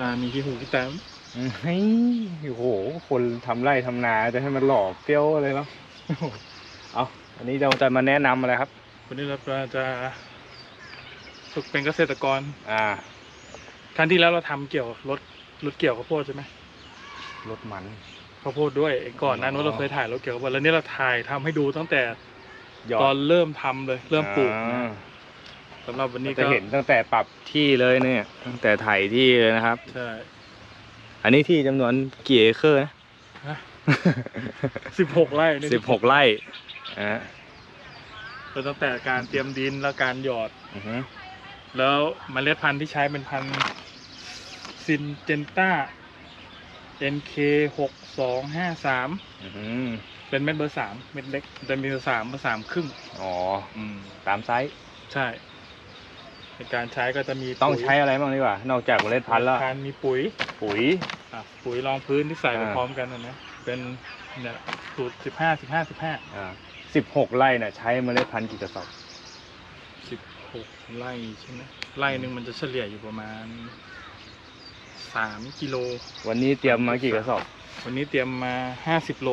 ตามีขี้หูขี้ตาเฮ้ยโอ้โห คนทำไร่ทำนาจะให้มันหล่อเปรี้ยวอะไรแล้วเอาอันนี้เราจะมาแนะนำอะไรครับวันนี้เราจะฝึกเป็นเกษตรกร อ่าครั้งที่แล้วเราทำเกี่ยวกับรถรถเกี่ยวข้าวโพดใช่ไหมรถมันข้าวโพดด้วยไอ้ก่อนหนั้นอ๋อว่าเราเคยถ่ายรถเกี่ยวกับข้าวโพดแล้วนี่เราถ่ายทำให้ดูตั้งแต่ยอตอดนเริ่มทำเลย เริ่มปลูกอ่า สำหรับวันนี้จะก็เห็นตั้งแต่ปรับที่เลยเนี่ย ตั้งแต่ไถที่เลยนะครับ ใช่ อันนี้ที่จำนวนกี่เอเคอร์นะสิบหกไร่นี่สิบหกไร่อ่าก็ตั้งแต่การเตรียมดินแล้วการหยอด อือฮึแล้วเมล็ดพันธุ์ที่ใช้เป็นพันธุ์ซินเจนต้า NK หกสองห้าสามอือฮึเป็นเม็ดเบอร์สามเม็ดเล็กจะมีเบอร์สามเบอร์สามครึ่ง อ๋อ อืม ตามไซส์ ใช่ ในการใช้ก็จะมีต้องปุ๋ยใช้อะไรบ้างดีกว่า นอกจากเมล็ดพันธุ์แล้วการมีปุ๋ยปุ๋ยอะปุ๋ยรองพื้นที่ใส่ไปอ่าพร้อมกันนะนะเป็นเนี่ยสูตรสิบห้าสิบห้าสิบห้าอ่าสิบหกไร่น่ะใช้เมล็ดพันธุ์กี่กระสอบสิบหกไร่ใช่ไหมไร่หนึ่งมันจะเฉลี่ยอยู่ประมาณสามกิโล วันนี้เตรียมมากี่กระสอบ วันนี้เตรียมมาห้าสิบโล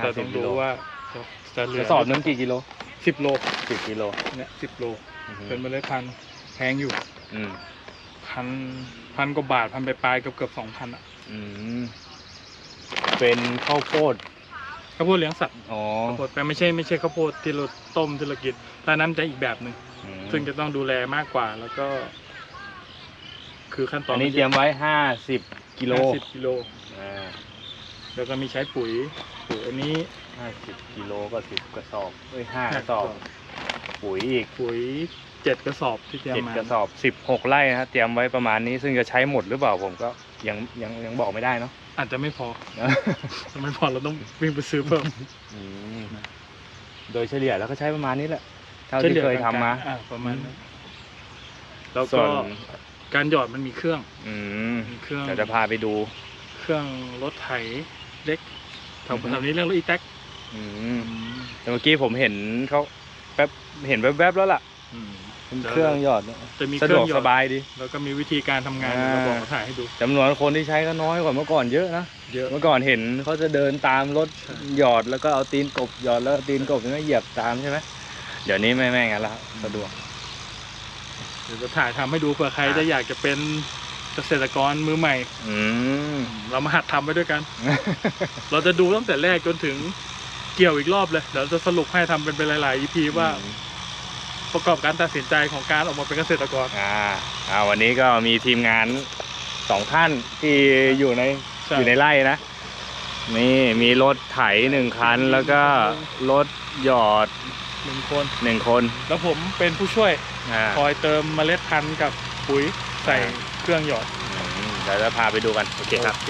แต่ต้อง50ดูโลว่าจะจะเหลืกอระสอบนึงกี่กิโลสิบโลสิบกิโลเนี่ยสิบโลอือฮึเป็นเมล็ดพันธุ์ แพงอยู่อืมพันพันกว่าบาทพันไปปลายๆเกือบเกือบสองพันอะอืมเป็นข้าวโพดข้าวโพดเลี้ยงสัตว์อ๋อข้าวโพดแต่ไม่ใช่ไม่ใช่ข้าวโพดที่เราต้มที่เรากินแต่นั้นจะอีกแบบหนึ่งอืมซึ่งจะต้องดูแลมากกว่าแล้วก็ คือขั้นตอนอันนี้เตรียมไว้ห้าสิบกิโลสิบกิโล อ่าแล้วก็มีใช้ปุ๋ยปุ๋ยอันนี้ห้าสิบกิโลก็สิบกระสอบเอ้ยห้าห้ากระสอบกระสอบปุ๋ยอีกปุ๋ย เจ็ดกระสอบที่เตรียมเจ็ดมากระสอบสิบหกไร่นะฮะเตรียมไว้ประมาณนี้ซึ่งจะใช้หมดหรือเปล่าผมก็ยังยังยังบอกไม่ได้เนาะ อาจจะไม่พอจะไม่พอเราต้องวิ่งไปซื้อเพิ่ม อืมโดยเฉลี่ยแล้วก็ใช้ประมาณนี้แหละเท่าที่เคยทำมา อะประมาณนั้นแล้วส่ก็วน การหยอดมันมีเครื่องอืมมีเครื่องเดี๋ยวจะพาไปดู เครื่องรถไถเล็กแถวอือฮึ แถวนี้เรียกรถอีแท็กอืมแต่เมื่อกี้ผมเห็นเขาแป๊บเห็นแวบๆแล้วล่ะ เป็นเครื่องหยอดจะมีสะเคดรื่วอกงหยสอดบายดี แล้วก็มีวิธีการทำงานอ่า เราบอกเขาถ่ายให้ดู จำนวนคนที่ใช้ก็น้อยกว่าเมื่อก่อนเยอะนะ เยอะ เมื่อก่อนเห็นเขาจะเดินตามรถใช่หยอดแล้วก็เอาตีนกบหยอดแล้วเอาตีนกบนี่ก็เหยียบตามใช่ไหมเดี๋ยวนี้ไม่แม่งั้นแล้วครับสะดวก เดี๋ยวจะถ่ายทำให้ดูเผื่อใครอ่า จะอยากจะเป็นเกษตรกรมือใหม่ อืม เรามาหัดทำไปด้วยกัน เราจะดูตั้งแต่แรกจนถึงเกี่ยวอีกรอบเลยเดี๋ยวจะสรุปให้ทำเป็นเป็นหลายๆ EP ว่า ประกอบการตัดสินใจของการออกมาเป็นเกษตรกร อ่าอ่าวันนี้ก็มีทีมงานสองท่านที่อยู่ในใช่ อยู่ในไร่นะนี่มีรถไถหนึ่งคันแล้วก็รถหยอดหนึ่งคน หนึ่งคนแล้วผมเป็นผู้ช่วยอ่า คอยเติมเมล็ดพันธุ์กับปุ๋ยใส่อ่า เครื่องหยอด อืมเดี๋ยวจะพาไปดูกัน โอเคครับ โอเ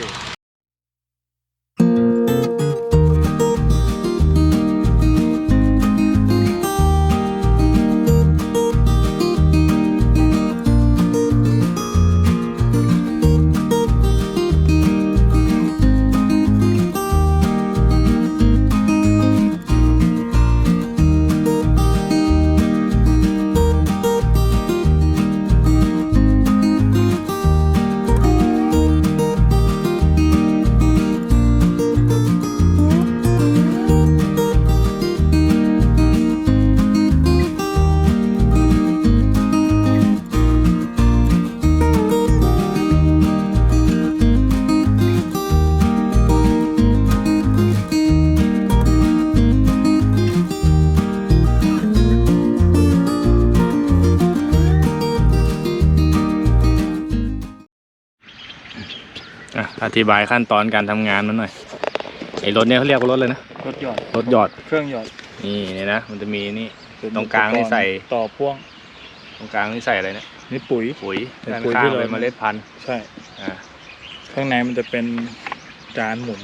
ธิบายขั้นตอนการทำงานมันหน่อยไอ้รถเนี้ยเขาเรียกว่ารถเลยนะรถหยอดรถหยอดเครื่องหยอดนี่เนี่ยนะมันจะมีนี่เป็นตรงกลางนี่ใส่ ต่อพ่วงตรงกลางนี่ใส่อะไรเนี่ยนี่ปุ๋ย ปุ๋ยเป็นด้านปุ๋ยข้างที่เรา เป็นเมล็ดพันธุ์ใช่ อ่าข้างในมันจะเป็นจานหมุน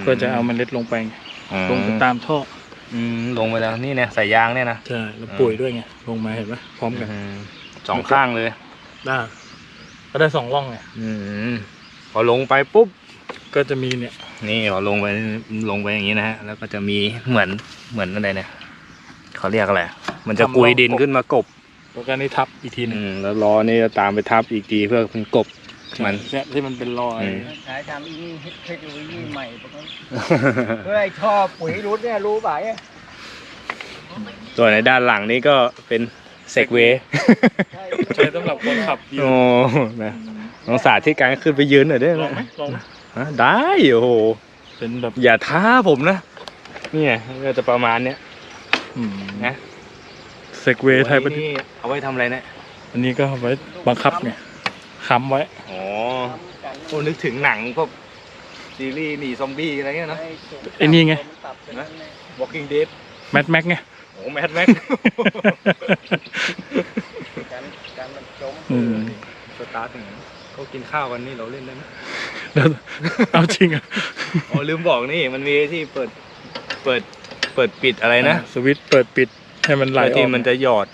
เพื่อจะเอาเมล็ดลงไปไงอืมลงไปตามท่ออืมลงไปแล้วนี่เนี่ยใส่ยางเนี่ยนะใช่แล้วอืมปุ๋ยด้วยไงลงมาเห็นไหมพร้อมกันอืมสองข้างเลย ได้ก็ได้สองร่องไงอืม พอลงไปปุ๊บก็จะมีเนี่ย นี่พอลงไปลงไปอย่างนี้นะฮะแล้วก็จะมีเหมือนเหมือนอะไรเนี่ยเขาเรียกอะไรมันจะกุยดินขึ้นมากบแล้วก็นี่ทับอีกทีหนึอืงมแล้วล้อนี่จะตามไปทับอีกทีเพื่อเป็นกบมันใช่ที่มันเป็นรอยอืมสายทำอีนี่เทคโนโลยีใหม่ปะครับเพื่อไอ้ท่อปุ๋ยรุดเนี่ยรู้ป่ะเนี่ยส่วนในด้านหลังนี้ก็เป็นเซกเวย์ใช่ใช้สำหรับคนขับยืนโอ้นะ น้องสาธิตการขึ้นไปยืนหน่อยได้ลไหมองไหมลองไหมฮะได้โอ้โหเป็นแบบอย่าท้าผมนะเนี่ยก็จะประมาณเนี้ยอืมนะเซกเวย์ไทยประดิษฐ์นี่เอาไว้ทำอะไรเนี่ยอันนี้ก็เอาไว้บังคับไงค้ำไว้อ๋อโอ้นึกถึงหนังพวกซีรีส์หนีซอมบี้อะไรเงี้ยเนอะไอ้นี่ไง Walking Dead แมทแม็กไงโอ้แมทแม็กกันกันมันจมอืมสตาร์ทอย่างนั้น เขากินข้าวกันนี่เราเล่นได้ไหมเดี๋ยวเอาจริงอะอ๋อลืมบอกนี่มันมีที่เปิดเปิดเปิดปิดอะไรนะสวิตช์เปิดปิดให้มันไหลอที่อกมันจะหยอด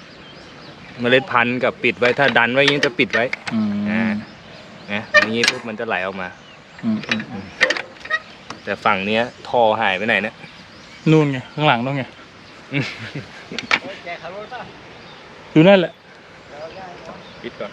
เมล็ดพันธุ์กับปิดไว้ถ้าดันไว้อยังนี้จะปิดไว้อืมอ่านะอย่างนี้ปุ๊บมันจะไหลออกมาอืมอืมอืมแต่ฝั่งเนี้ยท่อหายไปไหนเนี่ยนู่นไงข้างหลังนู่นไงแกขับรถป่ะอยู่นั่นแหละเราได้เนาะปิดก่อน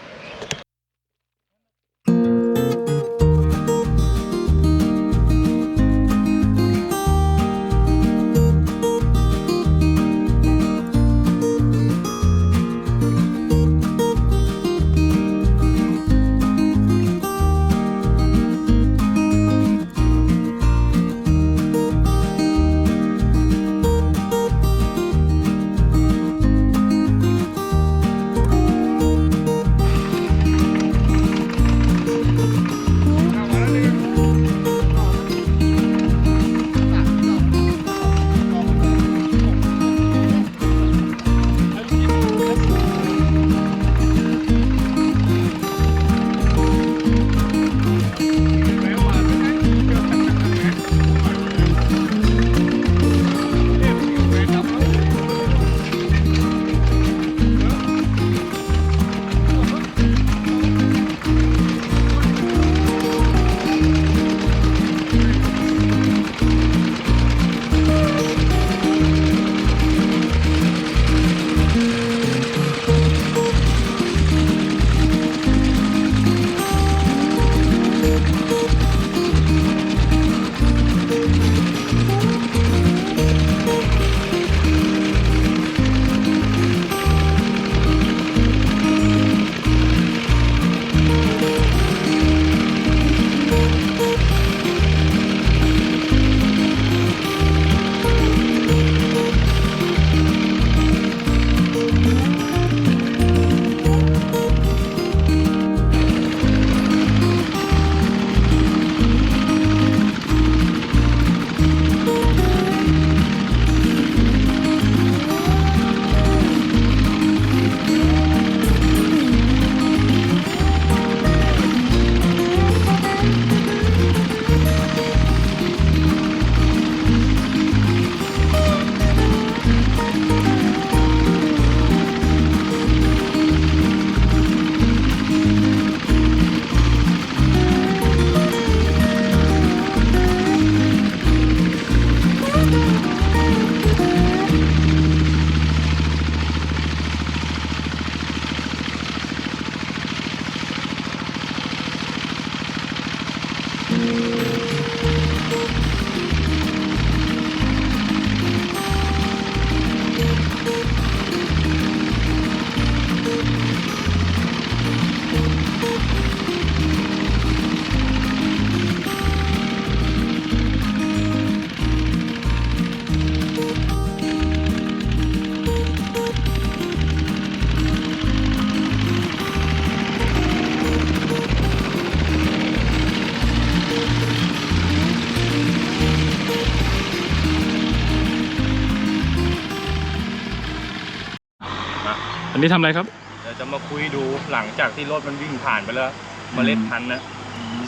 อันนี้ทำอะไรครับ เดี๋ยวจะมาคุยดูหลังจากที่รถมันวิ่งผ่านไปแล้วเมล็ดพันธุ์นะ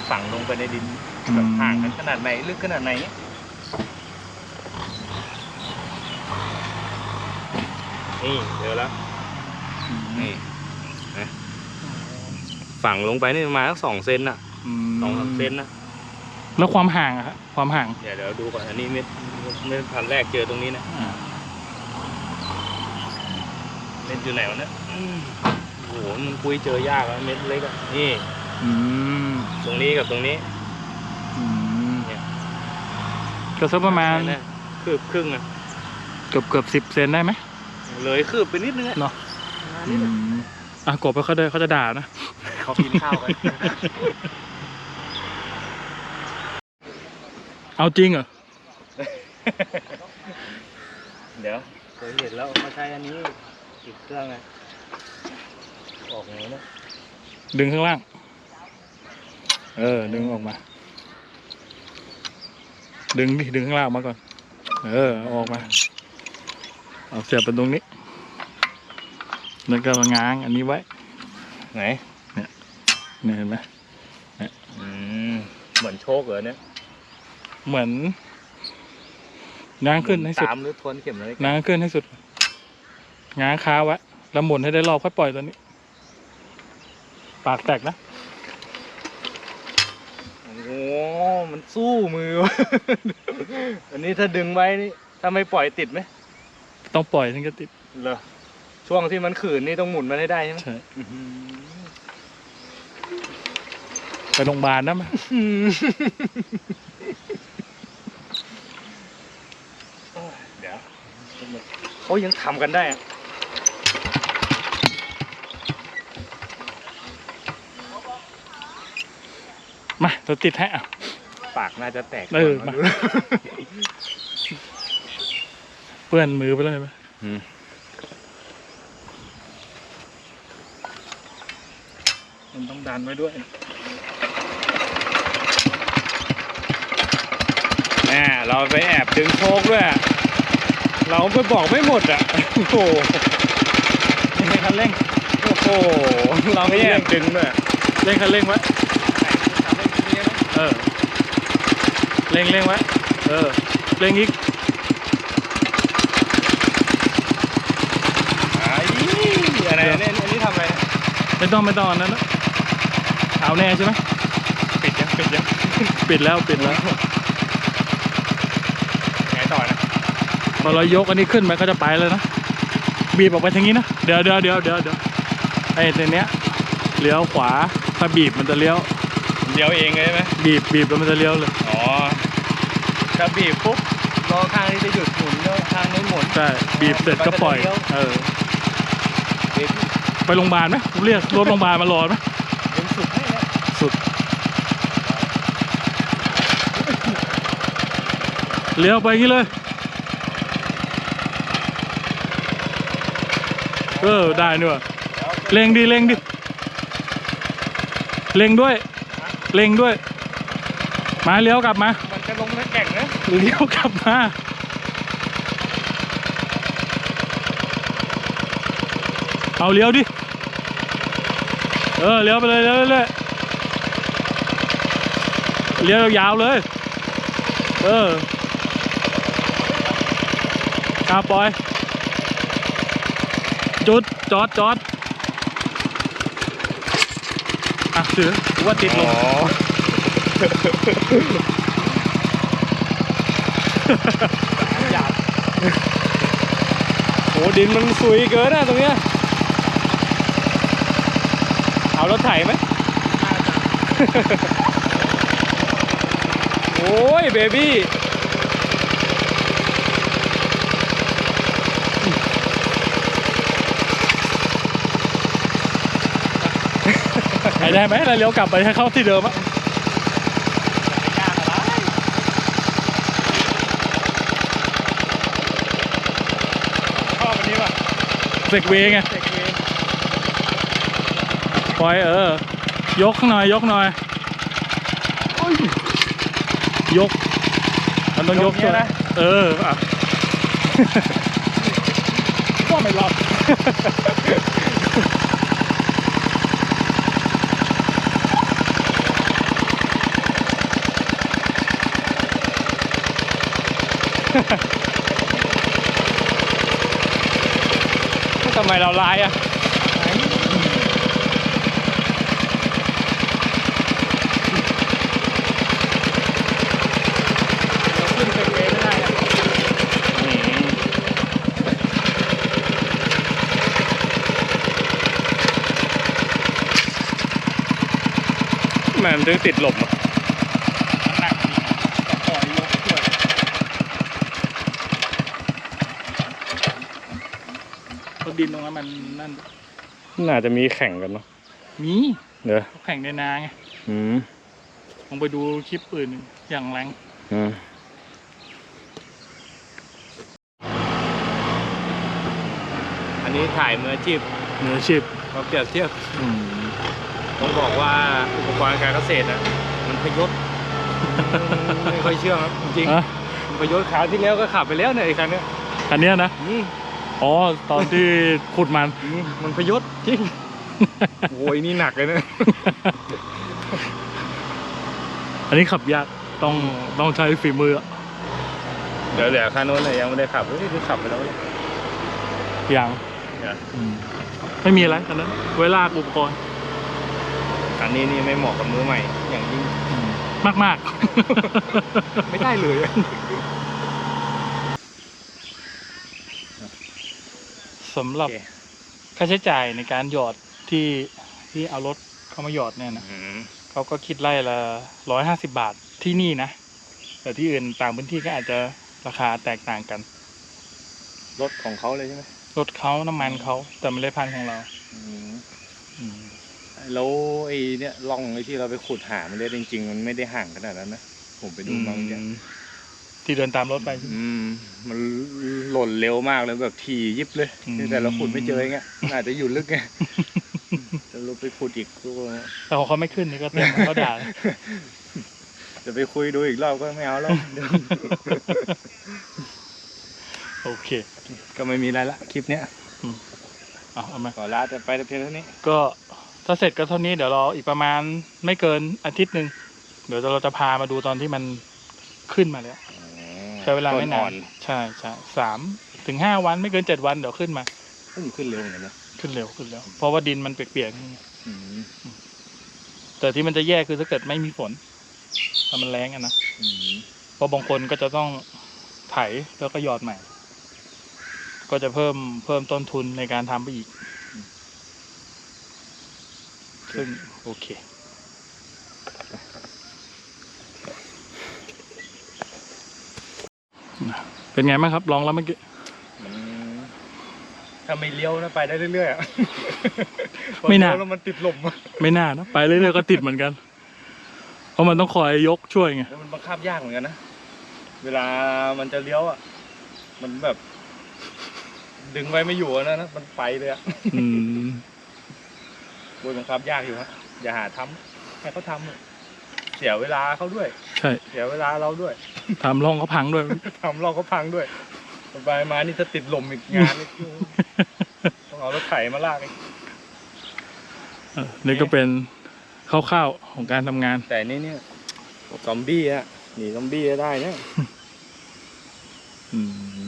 ฝังลงไปในดินอืมแบบห่างกันขนาดไหนลึกขนาดไหนนี่เจอแล้วนี่นะฝังลงไปนี่ประมาณสักสองเซนน่ะสองสามเซนนะแล้วความห่างอะครับความห่างเดี๋ยวเดี๋ยวดูก่อนอันนี้เม็ดเม็ดพันธุ์แรกเจอตรงนี้นะอ่า เม็ดอยู่ไหนวะเนี่ยอืมโอ้โหมันคุยเจอยากแล้วเม็ดเล็กอะนี่ อืมตรงนี้กับตรงนี้อืมเนี่ยก็สักประมาณเนี่ยคืบครึ่งอะเกือบเกือบสิบเซนได้ไหมเลยคืบไปนิดนึงอะเนาะประมาณอืนี้แหละมอะกบไปเขาเดินเขาจะด่านะ เขากินข้าวกัน เอาจริงเหรอ เดี๋ยวเคยเห็นแล้วเขาใช้อันนี้ ติดเครื่องไงออกไงนะดึงข้างล่าง เออ ดึงออกมา ดึงดิดึงข้างล่างมาก่อน เออเอาออกมาเอาเสียบไปตรงนี้ แล้วก็มาง้างอันนี้ไว้ ไหนเนี่ยเห็นไหมอืมเหมือนโชคเหรอเนี่ย เหมือนง้างขึ้นให้สุด ตามหรือทวนเข็มอะไรง้างขึ้นให้สุด ง้างค้าไว้แล้วหมุนให้ได้รอบค่อยปล่อยตัวนี้ ปากแตกนะ โอ้โหมันสู้มือวะอันนี้ถ้าดึงไว้นี่ถ้าไม่ปล่อยติดไหมต้องปล่อยถึงจะติดเหรอช่วงที่มันขืนนี่ต้องหมุนมันให้ได้ใช่ไหมใช่อื้อหือไปโรงพยาบาลนะมั้ยเดี๋ยวเขายังทำกันได้อะ มาเราติดให้อะ ปากน่าจะแตกเออก่นมาดูเปื้อนมือไปแล้วเห็นไหมอืมมันต้องดันไว้ด้วยแม่เราไปแอบดึงโชคด้วยอะเราไปบอกไม่หมดอะ โอ้โหนี่ให้คันเร่งโอ้โห เราไม่แอบดึงด้วยอะเร่งคันเร่งไว้ ทำให้ทีนี้นะ เออเร่งเร่งไว้ เออเร่งอีกไอ้อะไรเนี่ยอันนี้ทำอะไรเนี่ยไม่ต้องไม่ต้องอันนั้นนะเอาแน่ใช่ไหมปิดยังปิดยังปิดแล้วปิดแล้วไงต่อนะพอเรายกอันนี้ขึ้นมันก็จะไปเลยนะบีบออกไปทางนี้นะเดี๋ยวเดี๋ยวเดี๋ยวเดี๋ยวเดี๋ยวไอ้ตัวเนี้ยเลี้ยวขวาถ้าบีบมันจะเลี้ยว เดียวเองเลยไหมบีบบีบแล้วมันจะเลี้ยวเลย อ๋อถ้าบีบปุ๊บรอข้างนี้จะหยุดหมุนแล้วข้างนู้นหมุนใช่ บีบเสร็จก็ปล่อยมันจะเลี้ยวเออเดี๋ยวไปโรงพยาบาลไหมเรียกรถโรงพยาบาลมารอไหมเป็นสุดให้แล้วสุด เลี้ยวไปอย่างนี้เลย เออ ได้นี่ว่ะเล็งดิเล็งดิเล็งด้วย เล็งด้วย มาเลี้ยวกลับมา มันจะลงนักแข่งนะเลี้ยวกลับมาเอาเลี้ยวดิ เออเลี้ยวไปเลยเลี้ยวเลยเลี้ยวยาวๆเลย เออคาปล่อย จุดจอดจอดอะ ถือว่าติดลอ๋งอโอ้ดินมันซุยเกินอะตรงเนี้ยเอารถไถไหมโอ้ยเบบี้ ไปได้ไหมแล้วเลี้ยวกลับไปให้เข้าที่เดิมอะชอบอันนี้ว่ะเซกเวย์ไงเด็กเวปล่อยเออ ยกหน่อย ยกหน่อยโอ้ยยก มันต้องยกยกเนี่ยนะ เอออะก็ไม่รอด ทำไมเราลายอะขึ้นเซกเวย์ไม่ได้อะอไมมันถึงติดลมอะ น้ำหนักดีต้องปล่อยยกช่วยเพราะ ดินตรงนั้นมันนั่น น่าจะมีแข่งกันเนาะมีเดี๋ยวเขาแข่งในนาไงอืมลองไปดูคลิปอื่นอย่างแรงอืมอันนี้ถ่ายมืออาชีพเนื้อชีพมาเปรียบเทียบอืมต้องบอกว่าอุปกรณ์การเกษตรนะมันพยศไม่ค่อยเชื่อครับจริงอะๆมันพยศคราวที่แล้วก็ขับไปแล้วเนี่ยไอ้คันเนี้ย อันเนี้ยนะอืม อ๋อตอนที่ขุดมัน อืมมันพยศจริง โอ้ยนี่หนักเลยนะอันนี้ขับยากต้องต้องใช้ฝีมืออะเดี๋ยวเดี๋ยวคันโน้นเนี่ยยังไม่ได้ขับเฮ้ยคือขับไปแล้วเนี่ยอย่างเนี่ยอืมไม่มีอะไรอันนั้นเวลากอุปกรณ์อันนี้นี่ไม่เหมาะกับมือใหม่ อย่างยิ่ง มากมากไม่ได้เลย สำหรับค่าใช้จ่ายในการหยอดที่ที่เอารถเข้ามาหยอดเนี่ยนะอืมเขาก็คิดไล่ละร้อยห้าสิบาทที่นี่นะ แต่ที่อื่นต่างพื้นที่ก็อาจจะราคาแตกต่างกัน รถของเขาเลยใช่ไหมรถเขาน้ำมันเขาแต่ไม่ได้พันของเราอืมอืมแล้วไอ้เนี่ยร่องไอ้ที่เราไปขุดหามันเลยจริง ๆ มันไม่ได้ห่างขนาดนั้นนะผมไปดูมาเมื่อกี้ ที่เดินตามรถไปใช่ไหมอืม มันหล่นเร็วมากเลยแบบทียิบเลยอืม แต่เราขุดไม่เจอไงมันอาจจะอยู่ลึกไงจะเราไปขุดอีกก็แต่ของเขาไม่ขึ้นนี่ก็เต็มเขาด่าจะไปคุยดูอีกรอบก็ไม่เอาแล้วโอเค ก็ไม่มีอะไรละคลิปเนี้ยเอาเอามาขอลาแต่ไปแต่เพียงเท่านี้ก็ถ้าเสร็จก็เท่านี้เดี๋ยวรออีกประมาณไม่เกินอาทิตย์หนึ่งเดี๋ยวเราจะพามาดูตอนที่มันขึ้นมาแล้ว ใช้เวลาไม่นาต้อ่อนใช่ใช่สามถึงห้าวันไม่เกินเจ็ดวันเดี๋ยวขึ้นมาพุ่งขึ้นเร็วเหมือนกันนะขึ้นเร็วขึ้นเร็วเพราะว่าดินมันเปียกๆนี่ไงอืมแต่ที่มันจะแย่คือถ้าเกิดไม่มีฝนถ้ามันแรงอะนะอืมเพราะบางคนก็จะต้องไถแล้วก็หยอดใหม่ ก็จะเพิ่มเพิ่มต้นทุนในการทำไปอีกซึ่งโอเค เป็นไงบ้างครับ ลองแล้วเมื่อกี้อืมถ้าไม่เลี้ยวนะไปได้เรื่อยๆอะไม่น่า พอเลี้ยวแล้วมันติดลมอะไม่น่านะไปเรื่อยๆก็ติดเหมือนกัน เพราะมันต้องคอยยกช่วยไง แล้วมันบังคับยากเหมือนกันนะ เวลามันจะเลี้ยวอะ มันแบบ ดึงไว้ไม่อยู่อะนะนะ มันไปเลยอะอืมโดยบังคับยากอยู่ฮะอย่าหาทำให้เขาทำเถอะเสียเวลาเขาด้วย ใช่ เสียเวลาเราด้วย ทำร่องเขาพังด้วย ทำเราก็พังด้วยไปมานี่ถ้าติดลมอีกงานนี่ต้องเอารถไถมาลากอีกเออนี่ก็เป็นคร่าวๆของการทำงาน แต่นี่เนี่ยซอมบี้อะหนีซอมบี้ได้เนี่ย อืม